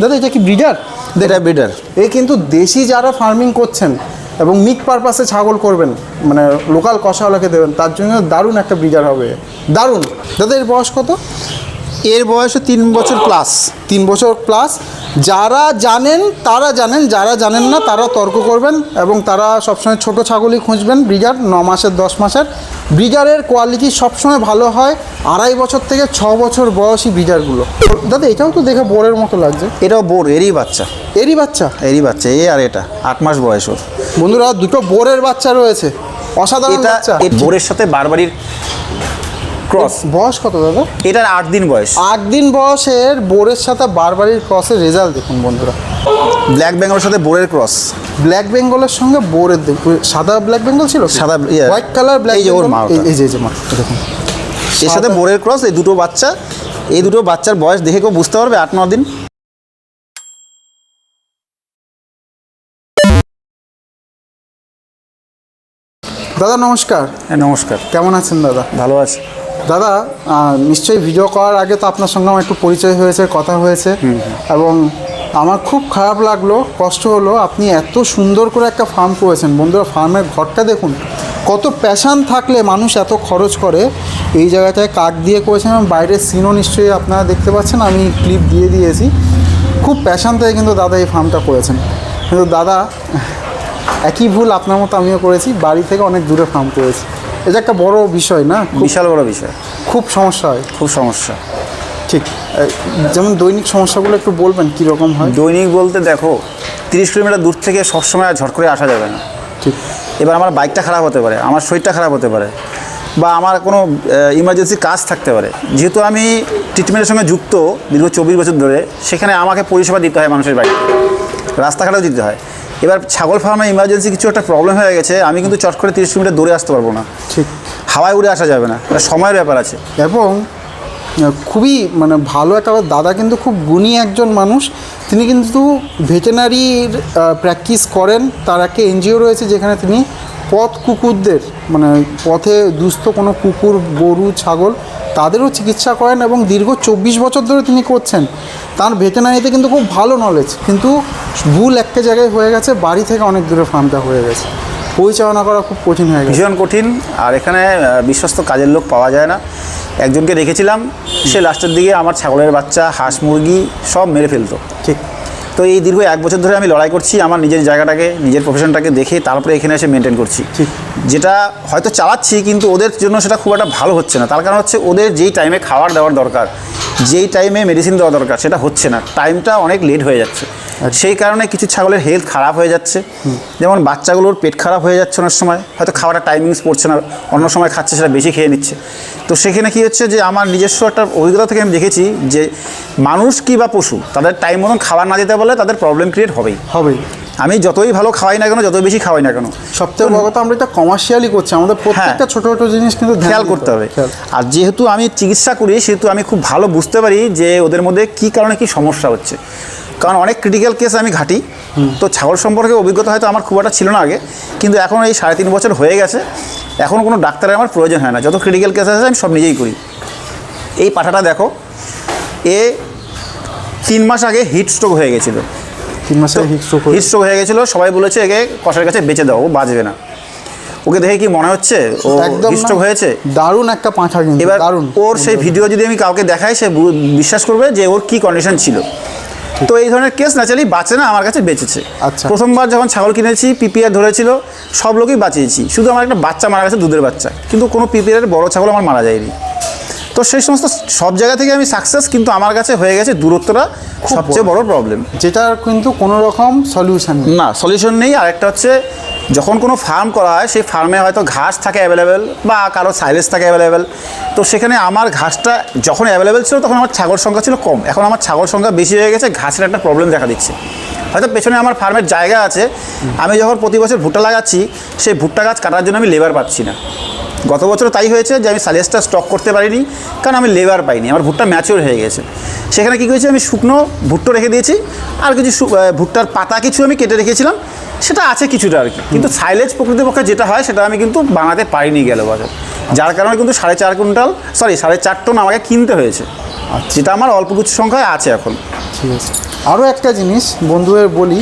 দাদা এটা কি ব্রিডার এটা ব্রিডার এ কিন্তু দেশি যারা ফার্মিং করছেন এবং মিট পারপাসে ছাগল করবেন মানে লোকাল কষাওয়ালাকে দেবেন তার জন্য দারুণ একটা ব্রিডার হবে। দারুণ। দাদা এর বয়স কত? এর বয়স তিন বছর প্লাস তিন বছর প্লাস যারা জানেন তারা জানেন যারা জানেন না তারা তর্ক করবেন এবং তারা সবসময় ছোট ছাগলই খুঁজবেন ব্রিজার ন মাসের দশ মাসের। ব্রিজারের কোয়ালিটি সবসময় ভালো হয় আড়াই বছর থেকে ছ বছর বয়সী ব্রিজারগুলো। দাদা এটাও তো দেখে বোরের মতো লাগছে। এটাও বোর এরই বাচ্চা। এরই বাচ্চা? এরই বাচ্চা এ আর এটা আট মাস বয়স ওর। বন্ধুরা দুটো বোরের বাচ্চা রয়েছে। অসাধারণ এটা বাচ্চা। বোরের সাথে বারবারির ক্রস বয়স কত দাদা? এটার আট দিন বয়স। আট দিন বয়সের বোরের সাথে বারবারির ক্রসের রেজাল্ট দেখুন বন্ধুরা। ব্ল্যাক বেঙ্গলের সাথে বোরের ক্রস ব্ল্যাক বেঙ্গলের সঙ্গে বোরের সাদা ব্ল্যাক বেঙ্গল ছিল সাদা, হোয়াইট কালার ব্ল্যাক এই যে ওর মা এই যে এই যে মা দেখুন। এর সাথে বোরের ক্রস এই দুটো বাচ্চা এই দুটো বাচ্চার বয়স দেখে কেউ বুঝতে পারবে আট ন দিন। দাদা নমস্কার। হ্যাঁ নমস্কার। কেমন আছেন দাদা? ভালো আছে। দাদা নিশ্চয়ই ভিডিও করার আগে তো আপনার সঙ্গে আমার একটু পরিচয় হয়েছে কথা হয়েছে। এবং আমার খুব খারাপ লাগল কষ্ট হলো আপনি এত সুন্দর করে একটা ফার্ম করেছেন। বন্ধুরা ফার্মের ঘরটা দেখুন কত প্যাশান থাকলে মানুষ এত খরচ করে। এই জায়গাটায় কাঠ দিয়ে করেছেন এবং বাইরের সিনও নিশ্চয়ই আপনারা দেখতে পাচ্ছেন আমি ক্লিপ দিয়ে দিয়েছি। খুব প্যাশান থেকে কিন্তু দাদা এই ফার্মটা করেছেন। কিন্তু দাদা একই ভুল আপনার মতো আমিও করেছি বাড়ি থেকে অনেক দূরে ফার্ম করেছি। এটা একটা বড় বিষয় না? বিশাল বড় বিষয়। খুব সমস্যা হয়। খুব সমস্যা। ঠিক। যেমন দৈনিক সমস্যাগুলো একটু বলবেন কীরকম হয়? দৈনিক বলতে দেখো তিরিশ কিলোমিটার দূর থেকে সবসময় আর ঝট করে আসা যাবে না। ঠিক। এবার আমার বাইকটা খারাপ হতে পারে আমার শরীরটা খারাপ হতে পারে বা আমার কোনো ইমার্জেন্সি কাজ থাকতে পারে। যেহেতু আমি ট্রিটমেন্টের সঙ্গে যুক্ত দীর্ঘ চব্বিশ বছর ধরে সেখানে আমাকে পরিষেবা দিতে হয় মানুষের বাড়িতে। রাস্তাঘাটেও দিতে হয়। এবার ছাগল ফার্মে ইমার্জেন্সি কিছু একটা প্রবলেম হয়ে গেছে আমি কিন্তু চট করে তিরিশ কিলোমিটার দূরে আসতে পারব না। ঠিক। হাওয়ায় উড়ে আসা যাবে না সময়ের ব্যাপার আছে। এবং খুবই মানে ভালো একটা দাদা কিন্তু খুব গুণী একজন মানুষ। তিনি কিন্তু ভেটেনারির প্র্যাকটিস করেন। তার একটা এনজিও রয়েছে যেখানে তিনি পথ কুকুরদের মানে পথে দুস্থ কোনো কুকুর, গরু, ছাগল তাদেরও চিকিৎসা করেন এবং দীর্ঘ চব্বিশ বছর ধরে তিনি করছেন। তার ভেটেনারিতে কিন্তু খুব ভালো নলেজ কিন্তু ভুল একটা জায়গায় হয়ে গেছে, বাড়ি থেকে অনেক দূরে ফার্মটা হয়ে গেছে। পরিচালনা করা খুব কঠিন হয়ে গেছে। ভীষণ কঠিন। আর এখানে বিশ্বস্ত কাজের লোক পাওয়া যায় না। একজনকে দেখেছিলাম সে লাস্টের দিকে আমার ছাগলের বাচ্চা হাঁস মুরগি সব মেরে ফেলতো। ঠিক। তো এই দীর্ঘ এক বছর ধরে আমি লড়াই করছি আমার নিজের জায়গাটাকে নিজের প্রফেশনটাকে দেখে তারপরে এখানে এসে মেনটেন করছি। যেটা হয়তো চালাচ্ছি কিন্তু ওদের জন্য সেটা খুব একটা ভালো হচ্ছে না। তার কারণ হচ্ছে ওদের যেই টাইমে খাবার দেওয়ার দরকার যেই টাইমে মেডিসিন দেওয়া দরকার সেটা হচ্ছে না। টাইমটা অনেক লেট হয়ে যাচ্ছে। সেই কারণে কিছু ছাগলের হেলথ খারাপ হয়ে যাচ্ছে। যেমন বাচ্চাগুলোর পেট খারাপ হয়ে যাচ্ছে অনেক সময় হয়তো খাবারটা টাইমিংস পড়ছে না অন্য সময় খাচ্ছে সেটা বেশি খেয়ে নিচ্ছে। তো সেখানে কী হচ্ছে যে আমার নিজস্ব একটা অভিজ্ঞতা থেকে আমি দেখেছি যে মানুষ কি বা পশু তাদের টাইম মতন খাবার না দিতে বলে তাদের প্রবলেম ক্রিয়েট হবেই। হবেই। আমি যতই ভালো খাওয়াই না কেন যতই বেশি খাওয়াই না কেন সবথেকে বড় কথা আমরা এটা কমার্শিয়ালি করছি। আমাদের প্রত্যেকটা ছোট ছোট জিনিস কিন্তু খেয়াল করতে হবে। আর যেহেতু আমি চিকিৎসা করি সেহেতু আমি খুব ভালো বুঝতে পারি যে ওদের মধ্যে কী কারণে কী সমস্যা হচ্ছে। কারণ অনেক ক্রিটিক্যাল কেস আমি ঘাটি। তো ছাগল সম্পর্কে অভিজ্ঞতা হয়তো আমার খুব একটা ছিল না আগে কিন্তু এখন এই সাড়ে তিন বছর হয়ে গেছে। এখন কোনো ডাক্তারের আমার প্রয়োজন হয় না। যত ক্রিটিক্যাল কেস আছে আমি সব নিজেই করি। এই পাঠাটা দেখো। এ তিন মাস আগে হিট স্ট্রোক হয়ে গেছিল। তিন মাসে হিট স্ট্রোক হিট স্ট্রোক হয়ে গেছিল সবাই বলেছে একে কষার কাছে বেঁচে দাও ও বাঁচবে না। ওকে দেখে কি মনে হচ্ছে? ও স্ট্রোক হয়েছে? দারুণ একটা পাঁঠা কিন্তু এবার দারুণ। ওর সেই ভিডিও যদি আমি কাউকে দেখাই সে বিশ্বাস করবে যে ওর কি কন্ডিশন ছিল। তো এই ধরনের কেস ন্যাচারালি বাঁচে না আমার কাছে বেঁচেছে। আচ্ছা। প্রথমবার যখন ছাগল কিনেছি পিপিআর ধরেছিল সব লোকই বাঁচিয়েছি। শুধু আমার একটা বাচ্চা মারা গেছে দুধের বাচ্চা। কিন্তু কোনো পিপিআর বড় ছাগল আমার মারা যায়নি। তো সেই সমস্ত সব জায়গা থেকে আমি সাকসেস কিন্তু আমার কাছে হয়ে গেছে। দূরত্বটা সবচেয়ে বড়। প্রবলেম যেটার কিন্তু কোনো রকম সলিউশন না সলিউশন নেই। আরেকটা হচ্ছে যখন কোনো ফার্ম করা হয় সেই ফার্মে হয়তো ঘাস থাকে অ্যাভেলেবেল বা কারও সাইলেজ থাকে অ্যাভেলেবেল তো সেখানে আমার ঘাসটা যখন অ্যাভেলেবেল ছিল তখন আমার ছাগল সংখ্যা ছিল কম। এখন আমার ছাগল সংখ্যা বেশি হয়ে গেছে ঘাসের একটা প্রবলেম দেখা দিচ্ছে। হয়তো পেছনে আমার ফার্মের জায়গা আছে। আমি যখন প্রতি বছর ভুট্টা লাগাচ্ছি সেই ভুট্টা গাছ কাটার জন্য আমি লেবার পাচ্ছি না। গত বছর তাই হয়েছে যে আমি সাইলেজটা স্টক করতে পারিনি, কারণ আমি লেবার পাইনি, আমার ভুট্টা ম্যাচিওর হয়ে গেছে। সেখানে কী করেছি, আমি শুকনো ভুট্টো রেখে দিয়েছি, আর কিছু ভুট্টার পাতা কিছু আমি কেটে রেখেছিলাম, সেটা আছে কিছুটা আর কি। কিন্তু সাইলেজ প্রকৃতপক্ষে যেটা হয়, সেটা আমি কিন্তু বানাতে পারিনি গেল বছর। যার কারণে কিন্তু সাড়ে চার কুইন্টাল সরি সাড়ে চার টন আমাকে কিনতে হয়েছে। যেটা আমার অল্প কিছু সংখ্যায় আছে এখন। ঠিক আছে। আরও একটা জিনিস, বন্ধুদের বলি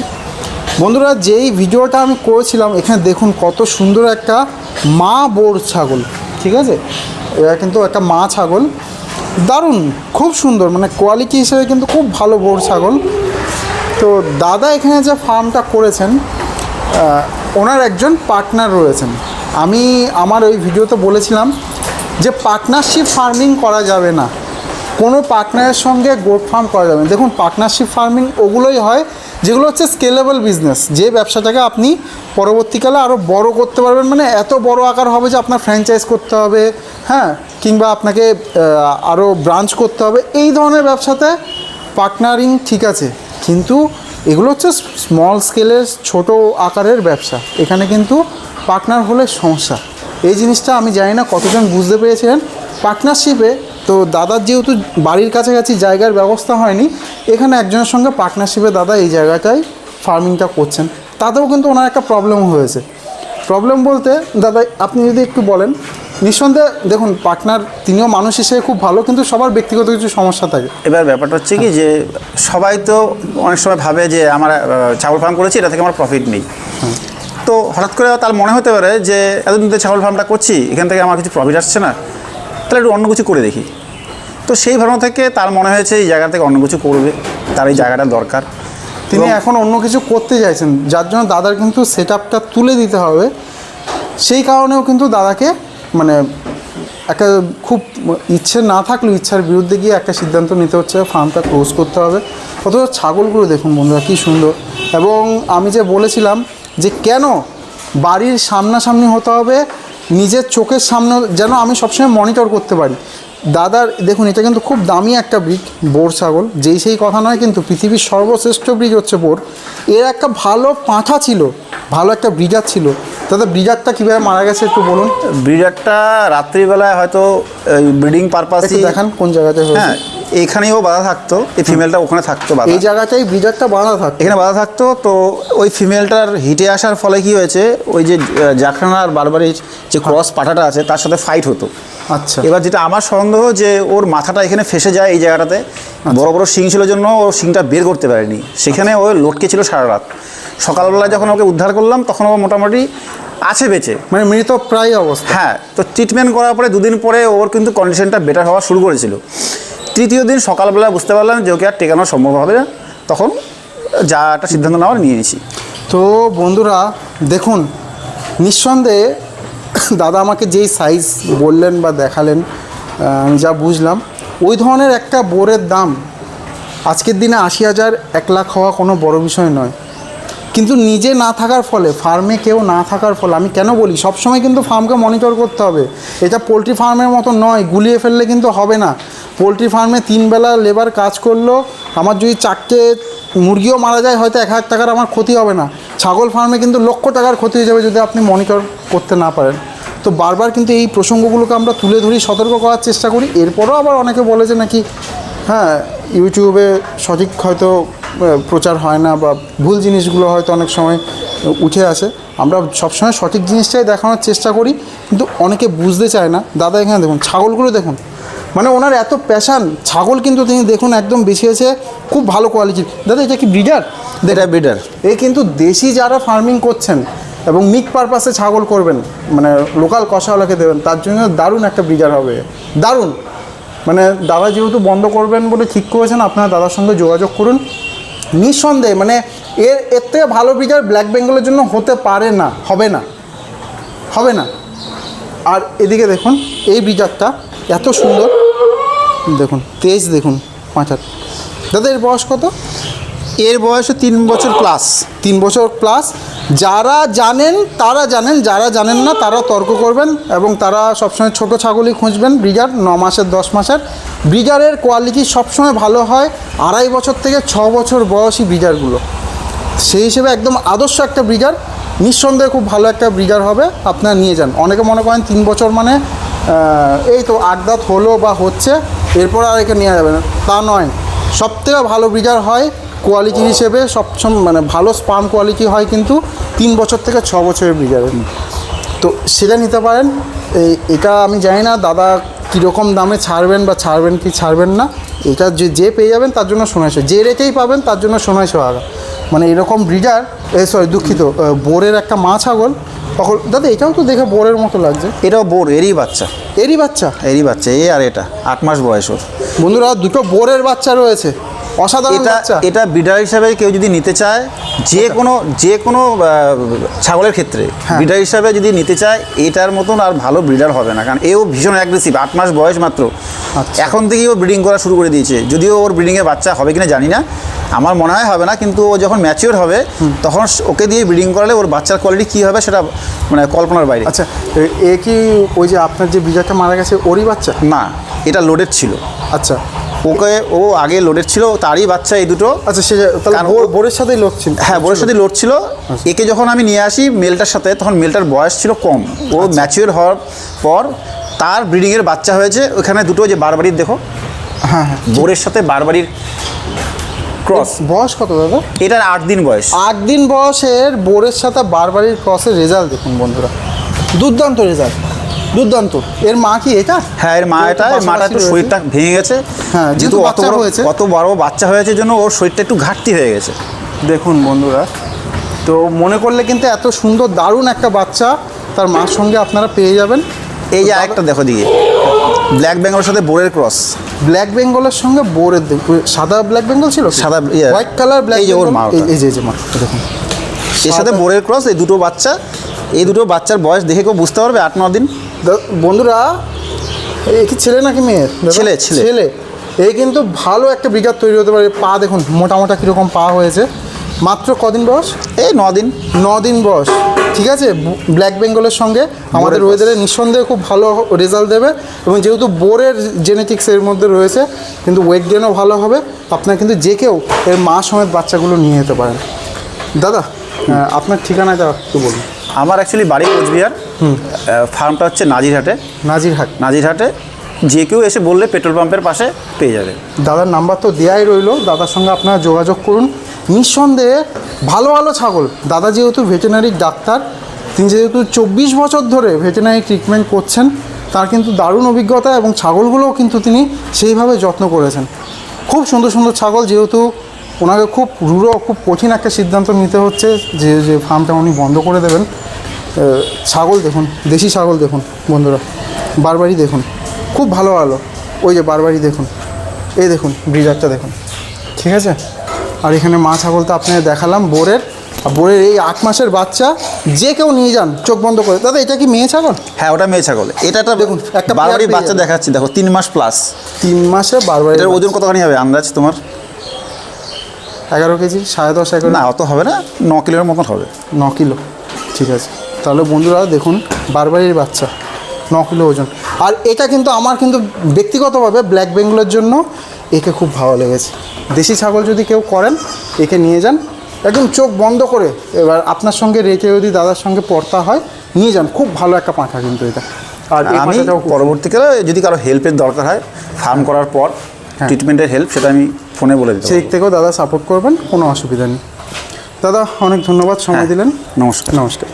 বন্ধুরা, যেই ভিডিওটা আমি করেছিলাম, এখানে দেখুন কত সুন্দর একটা মা বোর ছাগল, ঠিক আছে? এটা কিন্তু একটা মা ছাগল। দারুণ, খুব সুন্দর মানে কোয়ালিটি হিসেবে কিন্তু খুব ভালো বোর ছাগল। তো দাদা এখানে যে ফার্মটা করেছেন ওনার একজন পার্টনার রয়েছেন। আমি আমার ওই ভিডিওতে বলেছিলাম যে পার্টনারশিপ ফার্মিং করা যাবে না। কোনো পার্টনারের সঙ্গে গোট ফার্ম করা যাবে না। দেখুন পার্টনারশিপ ফার্মিং ওগুলোই হয় যেগুলো হচ্ছে স্কেলেবল বিজনেস যে ব্যবসাটাকে আপনি পরবর্তীকালে আরও বড় করতে পারবেন মানে এত বড় আকার হবে যে আপনার ফ্র্যাঞ্চাইজ করতে হবে হ্যাঁ? কিংবা আপনাকে আরও ব্রাঞ্চ করতে হবে, এই ধরনের ব্যবসাতে পার্টনারিং ঠিক আছে। কিন্তু এগুলো হচ্ছে স্মল স্কেলের ছোট আকারের ব্যবসা। এখানে কিন্তু পার্টনার হলে সমস্যা। এই জিনিসটা আমি জানি না কতজন বুঝতে পেরেছিলেন। পার্টনারশিপে তো দাদার যেহেতু বাড়ির কাছাকাছি জায়গার ব্যবস্থা হয়নি এখানে একজনের সঙ্গে পার্টনারশিপে দাদা এই জায়গাটায় ফার্মিংটা করছেন। তাতেও কিন্তু ওনার একটা প্রবলেম হয়েছে। প্রবলেম বলতে দাদা আপনি যদি একটু বলেন নিঃসন্দেহে দেখুন পার্টনার তিনিও মানুষ হিসেবে খুব ভালো কিন্তু সবার ব্যক্তিগত কিছু সমস্যা থাকে। এবার ব্যাপারটা হচ্ছে কি যে সবাই তো অনেক সময় ভাবে যে আমার ছাগল ফার্ম করেছি এটা থেকে আমার প্রফিট নেই। তো হঠাৎ করে তার মনে হতে পারে যে এতদিন তো ছাগল ফার্মটা করছি এখান থেকে আমার কিছু প্রফিট আসছে না। তাহলে একটু অন্য কিছু করে দেখি। তো সেই ভাবনা থেকে তার মনে হয়েছে এই জায়গা থেকে অন্য কিছু করবে তার এই জায়গাটা দরকার। তিনি এখন অন্য কিছু করতে চাইছেন যার জন্য দাদার কিন্তু সেট আপটা তুলে দিতে হবে। সেই কারণেও কিন্তু দাদাকে মানে একটা খুব ইচ্ছে না থাকলেও ইচ্ছার বিরুদ্ধে গিয়ে একটা সিদ্ধান্ত নিতে হচ্ছে ফার্মটা ক্লোজ করতে হবে। অথচ ছাগলগুলো দেখুন বন্ধুরা কী সুন্দর। এবং আমি যে বলেছিলাম যে কেন বাড়ির সামনাসামনি হতে হবে নিজের চোখের সামনে যেন আমি সবসময় মনিটর করতে পারি। দাদার দেখুন এটা কিন্তু খুব দামি একটা ব্রিড বোর ছাগল। যেই সেই কথা নয় কিন্তু পৃথিবীর সর্বশ্রেষ্ঠ ব্রিজ হচ্ছে বোর। এর একটা ভালো পাঁঠা ছিল ভালো একটা ব্রিডার ছিল। দাদা ব্রিডারটা কীভাবে মারা গেছে একটু বলুন? ব্রিডারটা রাত্রিবেলায় হয়তো ব্রিডিং একটু পারপাসই দেখান কোন জায়গাতে হ্যাঁ এখানেও বাধা থাকতো এই ফিমেলটা ওখানে থাকতো বাধা। এই জায়গাটাই ব্রিডারটা বাঁধা থাকতো। এখানে বাধা থাকতো তো ওই ফিমেলটার হিটে আসার ফলে কি হয়েছে ওই যে জাখরানা আর বারবারির যে ক্রস পাঠাটা আছে তার সাথে ফাইট হতো। আচ্ছা। এবার যেটা আমার সন্দেহ যে ওর মাথাটা এখানে ফেসে যায় এই জায়গাটাতে বড় বড় শিং ছিল জন্য ও শিংটা বের করতে পারেনি। সেখানে ও লটকে ছিল সারা রাত। সকালবেলা যখন ওকে উদ্ধার করলাম তখন ও মোটামুটি আছে বেঁচে। মানে মৃত প্রায় অবস্থা। হ্যাঁ তো ট্রিটমেন্ট করার পরে দুদিন পরে ওর কিন্তু কন্ডিশনটা বেটার হওয়া শুরু করেছিল। তৃতীয় দিন সকালবেলা বুঝতে পারলাম যে ওকে আর টেকানো সম্ভব হবে না। তখন যা একটা সিদ্ধান্ত নেওয়ার নিয়ে নিয়েছি তো বন্ধুরা, দেখুন, নিঃসন্দেহে দাদা আমাকে যেই সাইজ বললেন বা দেখালেন আমি যা বুঝলাম, ওই ধরনের একটা বোরের দাম আজকের দিনে আশি হাজার, এক লাখ হওয়া কোনো বড় বিষয় নয়। কিন্তু নিজে না থাকার ফলে ফার্মে কেউ না থাকার ফলে, আমি কেন বলি? সবসময় কিন্তু ফার্মকে মনিটর করতে হবে। এটা পোলট্রি ফার্মের মতো নয়, গুলিয়ে ফেললে কিন্তু হবে না। পোলট্রি ফার্মে তিনবেলা লেবার কাজ করল, আমার যদি চারটে মুরগিও মারা যায়, হয়তো এক হাজার টাকার আমার ক্ষতি হবে না। ছাগল ফার্মে কিন্তু লক্ষ টাকার ক্ষতি হয়ে যাবে যদি আপনি মনিটর করতে না পারেন। তো বারবার কিন্তু এই প্রসঙ্গগুলোকে আমরা তুলে ধরি, সতর্ক করার চেষ্টা করি। এরপরও আবার অনেকে বলে যে নাকি হ্যাঁ ইউটিউবে সঠিক হয়তো প্রচার হয় না বা ভুল জিনিসগুলো হয়তো অনেক সময় উঠে আসে। আমরা সবসময় সঠিক জিনিসটাই দেখানোর চেষ্টা করি কিন্তু অনেকে বুঝতে চায় না। দাদা এখানে দেখুন ছাগলগুলো দেখুন। মানে ওনার এত প্যাশান ছাগল কিন্তু তিনি দেখুন একদম বেছিয়েছে খুব ভালো কোয়ালিটির দাদা এটা কি ব্রিডার এটা ব্রিডার এ কিন্তু দেশি যারা ফার্মিং করছেন এবং মিট পারপাসে ছাগল করবেন মানে লোকাল কষাওয়ালাকে দেবেন তার জন্য দারুণ একটা ব্রিডার হবে। দারুণ। মানে দাদা যেহেতু বন্ধ করবেন বলে ঠিক করেছেন, আপনারা দাদার সঙ্গে যোগাযোগ করুন। নিঃসন্দেহে মানে এর এর থেকে ভালো বিচার ব্ল্যাক বেঙ্গলের জন্য হতে পারে না, হবে না হবে না। আর এদিকে দেখুন, এই বিচারটা এত সুন্দর। দেখুন তেজ দেখুন পাঁচার দাদা, এর বয়স কত? এর বয়সে তিন বছর প্লাস তিন বছর প্লাস যারা জানেন, তারা জানেন, যারা জানেন না, তারা তর্ক করবেন এবং তারা সবসময় ছোট ছাগলই খুঁজবেন। ব্রিজার ন মাসের, দশ মাসের। ব্রিজারের কোয়ালিটি সবসময় ভালো হয়। আড়াই বছর থেকে ছ বছর বয়সী ব্রিজারগুলো সেই হিসেবে একদম আদর্শ একটা ব্রিজার নিঃসন্দেহে খুব ভালো একটা ব্রিজার হবে। আপনারা নিয়ে যান। অনেকে মনে করেন তিন বছর মানে এই তো আট দাঁত হলো বা হচ্ছে, এরপর আর একে নেওয়া যাবে না। তা নয়। সবথেকে ভালো ব্রিজার হয় কোয়ালিটি হিসেবে সবসময় মানে ভালো স্পাম কোয়ালিটি হয় কিন্তু তিন বছর থেকে ছ বছরের ব্রিজারের তো সেটা নিতে পারেন। এই এটা আমি জানি না দাদা কীরকম দামে ছাড়বেন বা ছাড়বেন কি ছাড়বেন না। এটা যে যে পেয়ে যাবেন তার জন্য শোনাইশো যে রেটেই পাবেন তার জন্য শোনাইশো আগা মানে এরকম ব্রিডার এ সরি দুঃখিত বোরের একটা মা ছাগল। তখন দাদা এটাও তো দেখে বোরের মতো লাগছে। এটাও বোর এরই বাচ্চা। এরই বাচ্চা? এরই বাচ্চা এ আর এটা আট মাস বয়স ওর। বন্ধুরা দুটো বোরের বাচ্চা রয়েছে। অসাধারণ এটা এটা ব্রিডার হিসাবে কেউ যদি নিতে চায় যে কোনো যে কোনো ছাগলের ক্ষেত্রে হ্যাঁ। ব্রিডার হিসাবে যদি নিতে চায় এটার মতন আর ভালো ব্রিডার হবে না। কারণ এও ভীষণ অ্যাগ্রেসিভ আট মাস বয়স মাত্র। আচ্ছা। এখন থেকেই ও ব্রিডিং করা শুরু করে দিয়েছে। যদিও ওর ব্রিডিংয়ে বাচ্চা হবে কিনা জানি না। আমার মনে হয় হবে না কিন্তু ও যখন ম্যাচিওর হবে তখন ওকে দিয়ে ব্রিডিং করালে ওর বাচ্চার কোয়ালিটি কী হবে সেটা মানে কল্পনার বাইরে। আচ্ছা এ- কি ওই যে আপনার যে ব্রিডারটা মারা গেছে ওরই বাচ্চা? না এটা লোডেড ছিল। আচ্ছা। ওকে ও আগে লোডেড ছিল তারই বাচ্চা এই দুটো। আচ্ছা সে বোরের সাথেই লোক ছিল। হ্যাঁ বোরের সাথেই লোড ছিল। একে যখন আমি নিয়ে আসি মেলটার সাথে তখন মেলটার বয়স ছিল কম। ও ম্যাচিওর হওয়ার পর তার ব্রিডিংয়ের বাচ্চা হয়েছে। ওখানে দুটো যে বারবারির দেখো। হ্যাঁ হ্যাঁ। বোরের সাথে বারবারির ক্রস বয়স কত দাদা? এটার আট দিন বয়স। আট দিন বয়সের বোরের সাথে বারবারির ক্রসের রেজাল্ট দেখুন বন্ধুরা। দুর্দান্ত রেজাল্ট দুর্দান্ত। এর মা কি এটা? হ্যাঁ এর মা এটা মাটা একটু শরীরটা ভেঙে গেছে। হ্যাঁ, যেহেতু অত বড় হয়েছে। অত বড় বাচ্চা হয়েছে জন্য ওর শরীরটা একটু ঘাটতি হয়ে গেছে। দেখুন বন্ধুরা তো মনে করলে কিন্তু এত সুন্দর দারুণ একটা বাচ্চা তার মার সঙ্গে আপনারা পেয়ে যাবেন। এই যে একটা দেখো দিকে। ব্ল্যাক বেঙ্গলের সাথে বোরের ক্রস ব্ল্যাক বেঙ্গলের সঙ্গে বোরের সাদা ব্ল্যাক বেঙ্গল ছিল সাদা, হোয়াইট কালার ব্ল্যাক এই যে ওর মা এই যে এই যে মা দেখুন। এর সাথে বোরের ক্রস এই দুটো বাচ্চা এই দুটো বাচ্চার বয়স দেখে কেউ বুঝতে পারবে আট ন দিন? বন্ধুরা এই কি ছেলে নাকি মেয়ে? দাদা? ছেলে, ছেলে। ছেলে। এই কিন্তু ভালো একটা ব্রিগার তৈরি হতে পারে। পা দেখুন মোটা মোটা কীরকম পা হয়েছে। মাত্র কদিন বয়স? এই দিন ন দিন বয়স। ঠিক আছে? ব্ল্যাক বেঙ্গলের সঙ্গে। আমাদের। ওয়েদারে নিঃসন্দেহে খুব ভালো রেজাল্ট দেবে। এবং যেহেতু বোরের জেনেটিক্স এর মধ্যে রয়েছে কিন্তু ওয়েট গেনও ভালো হবে। আপনার কিন্তু যে কেউ এর মা সমেত বাচ্চাগুলো নিয়ে যেতে পারেন। দাদা আপনার ঠিকানাটা একটু বলুন। আমার অ্যাকচুয়ালি বাড়ি কোচবিহার। ফার্মটা হচ্ছে নাজিরহাটে। নাজিরহাট। নাজিরহাটে যে কেউ এসে বললে পেট্রোল পাম্পের পাশে পেয়ে যাবে। দাদার নাম্বার তো দেওয়াই রইল। দাদার সঙ্গে আপনারা যোগাযোগ করুন। নিঃসন্দেহে ভালো ভালো ছাগল। দাদা যেহেতু ভেটেনারি ডাক্তার তিনি যেহেতু চব্বিশ বছর ধরে ভেটেনারি ট্রিটমেন্ট করছেন তার কিন্তু দারুণ অভিজ্ঞতা এবং ছাগলগুলোও কিন্তু তিনি সেইভাবে যত্ন করেছেন। খুব সুন্দর সুন্দর ছাগল যেহেতু ওনাকে খুব রুড়ো খুব কঠিন একটা সিদ্ধান্ত নিতে হচ্ছে যে যে ফার্মটা উনি বন্ধ করে দেবেন। ছাগল দেখুন দেশি ছাগল দেখুন বন্ধুরা বারবারই দেখুন খুব ভালো ভালো ওই যে বারবারই দেখুন এই দেখুন ব্রিজারটা দেখুন ঠিক আছে? আর এখানে মা ছাগল তো আপনাকে দেখালাম বোরের আর বোরের এই আট মাসের বাচ্চা যে কেউ নিয়ে যান চোখ বন্ধ করে দাদা এটা কি মেয়ে ছাগল? হ্যাঁ ওটা মেয়ে ছাগল এটা একটা দেখুন, একটা বারবারই বাচ্চা দেখাচ্ছি দেখো তিন মাস প্লাস তিন মাসে বারবার এটার ওজন কতখানি হবে আন্দাজ তোমার? এগারো কেজি সাড়ে দশ এগারো। না অত হবে না ন কিলোর মতন হবে। ন কিলো ঠিক আছে। তাহলে বন্ধুরা দেখুন বারবারির বাচ্চা ন কিলো ওজন। আর এটা কিন্তু আমার কিন্তু ব্যক্তিগতভাবে ব্ল্যাক বেঙ্গলের জন্য একে খুব ভালো লেগেছে। দেশি ছাগল যদি কেউ করেন একে নিয়ে যান। একদম চোখ বন্ধ করে এবার আপনার সঙ্গে রেখে যদি দাদার সঙ্গে পড়তা হয় নিয়ে যান। খুব ভালো একটা পাঁঠা কিন্তু এটা। আর আমি পরবর্তীকালে যদি কারও হেল্পের দরকার হয় ফার্ম করার পর হ্যাঁ। ট্রিটমেন্টের হেল্প সেটা আমি ফোনে বলে দিতে সেই দিক থেকেও দাদা সাপোর্ট করবেন কোনো অসুবিধা নেই। দাদা অনেক ধন্যবাদ সময় হ্যাঁ। দিলেন। নমস্কার। নমস্কার।